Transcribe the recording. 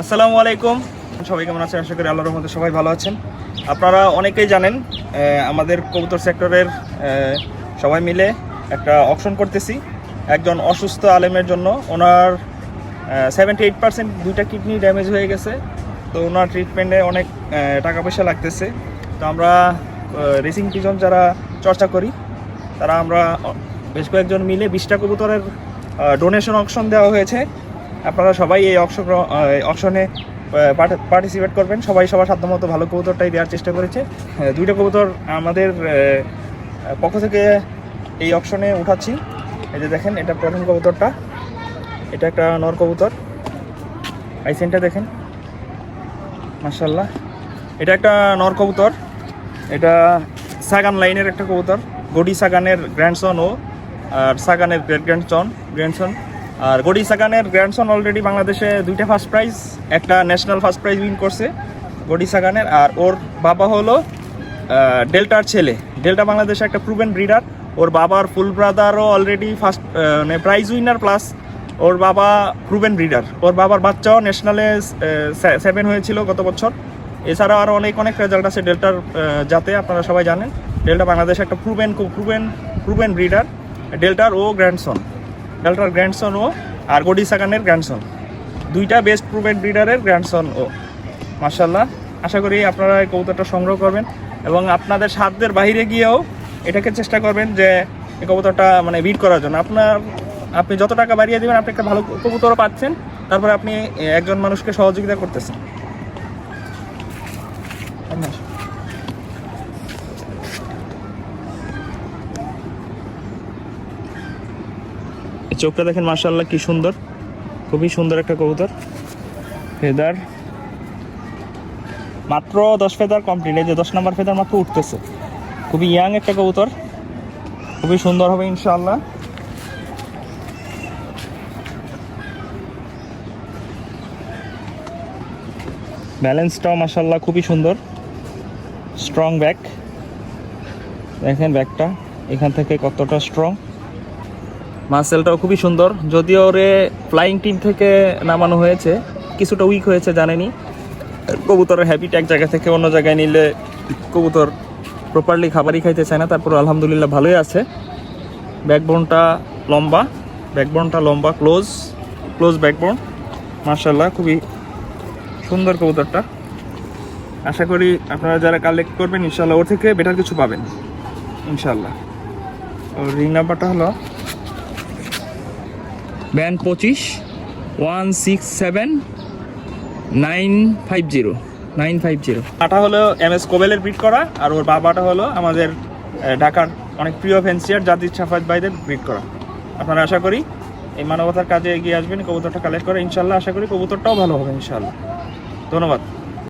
আসসালামু আলাইকুম। সবাই কেমন আছেন? আশা করি আল্লাহর রহমতে সবাই ভালো আছেন। আপনারা অনেকেই জানেন আমাদের কবুতর সেক্টরের সবাই মিলে একটা অপশন করতেছি। একজন অসুস্থ আলেমের জন্য। ওনার সেভেন্টি এইট পার্সেন্ট দুইটা কিডনি ড্যামেজ হয়ে গেছে। তো ওনার ট্রিটমেন্টে অনেক টাকা পয়সা লাগতেছে। তো আমরা রেসিং পিজন যারা চর্চা করি, তারা আমরা বেশ কয়েকজন মিলে বিশটা কবুতরের ডোনেশন অপশন দেওয়া হয়েছে। আপনারা সবাই এই অপশন পার্টিসিপেট করবেন। সবাই সবার সাধ্যমতো ভালো কবুতরটাই দেওয়ার চেষ্টা করেছে। দুইটা কবুতর আমাদের পক্ষ থেকে এই অপশনে উঠাচ্ছি। এই যে দেখেন, এটা প্রথম কবুতরটা। এটা একটা নর কবুতর। আইসেনটা দেখেন। মার্শাল্লাহ এটা একটা নর কবুতর। এটা সাগান লাইনের একটা কবুতর। গডি সাগানের গ্র্যান্ডসন ও, আর সাগানের গ্রেট গ্র্যান্ডসন গ্র্যান্ডসন আর গডি সাগানের গ্র্যান্ডসন অলরেডি বাংলাদেশে দুইটা ফার্স্ট প্রাইজ একটা ন্যাশনাল ফার্স্ট প্রাইজ উইন করছে গডি সাগানের, আর ওর বাবা হলো ডেল্টার ছেলে। ডেল্টা বাংলাদেশে একটা প্রুভেন ব্রিডার ওর বাবার ফুল ব্রাদারও অলরেডি ফার্স্ট মানে প্রাইজ উইনার প্লাস ওর বাবা প্রুভেন ব্রিডার ওর বাবার বাচ্চাও ন্যাশনালে সেভেন হয়েছিল গত বছর। এছাড়াও আরও অনেক অনেক রেজাল্ট আছে ডেল্টার যাতে আপনারা সবাই জানেন। ডেল্টা বাংলাদেশে একটা প্রুভেন প্রুভেন প্রুভেন ব্রিডার ডেল্টার ও গ্র্যান্ডসন ডেল্টার গ্র্যান্ডসন ও আর গডি সাগানের গ্র্যান্ডসন দুইটা বেস্ট প্রুভেন ব্রিডারের গ্র্যান্ডসন ও। মার্শাল্লাহ আশা করি আপনারা এই কবুতরটা সংগ্রহ করবেন এবং আপনাদের সাধ্যের বাইরে গিয়েও এটাকে চেষ্টা করবেন যে এই কবুতরটা মানে বিট করার জন্য। আপনার, আপনি যত টাকা বাড়িয়ে দেবেন, আপনি একটা ভালো কবুতরও পাচ্ছেন। তারপরে আপনি একজন মানুষকে সহযোগিতা করতেছেন। চোখটা দেখেন মার্শাল্লাহ কি সুন্দর। খুবই সুন্দর একটা কবুতর। ফেদার। মাত্র দশ ফেদার কমপ্লিট এই যে দশ নম্বর ফেদার মাত্র উঠতেছে। খুবই ইয়াং একটা কবুতর। খুবই সুন্দর হবে ইনশাল্লাহ ব্যালেন্সটাও মাসাল্লাহ খুবই সুন্দর। স্ট্রং ব্যাক দেখেন ব্যাকটা এখান থেকে কতটা স্ট্রং মাসেলটাও খুবই সুন্দর। যদিও ওরে ফ্লাইং টিম থেকে নামানো হয়েছে, কিছুটা উইক হয়েছে, জানেনি। কবুতরের হ্যাবিট এক জায়গা থেকে অন্য জায়গায় নিলে কবুতর প্রপারলি খাবারই খাইতে চায় না তারপর আলহামদুলিল্লাহ ভালোই আছে। ব্যাকবোনটা লম্বা ব্যাকবোনটা লম্বা ক্লোজ ক্লোজ ব্যাকবোন মার্শাল্লাহ, খুবই সুন্দর কবুতরটা। আশা করি আপনারা যারা কালেক্ট করবেন, ইনশাল্লাহ ওর থেকে বেটার কিছু পাবেন। ইনশাল্লাহ। রিং নাম্বারটা হলো ব্যান্ড পঁচিশ, one six seven, nine five zero, nine five zero. আটা হলো এম এস কোবেলের ব্রিড করা আর ওর বাবাটা হলো আমাদের ঢাকার অনেক প্রিয় ফ্যান্সিয়ার জাতির সাফাত ভাইদের ব্রিড করা। আপনারা আশা করি এই মানবতার কাজে এগিয়ে আসবেন, কবুতরটা কালেক্ট করে। ইনশাল্লাহ আশা করি কবুতরটাও ভালো হবে, ইনশাল্লাহ। ধন্যবাদ।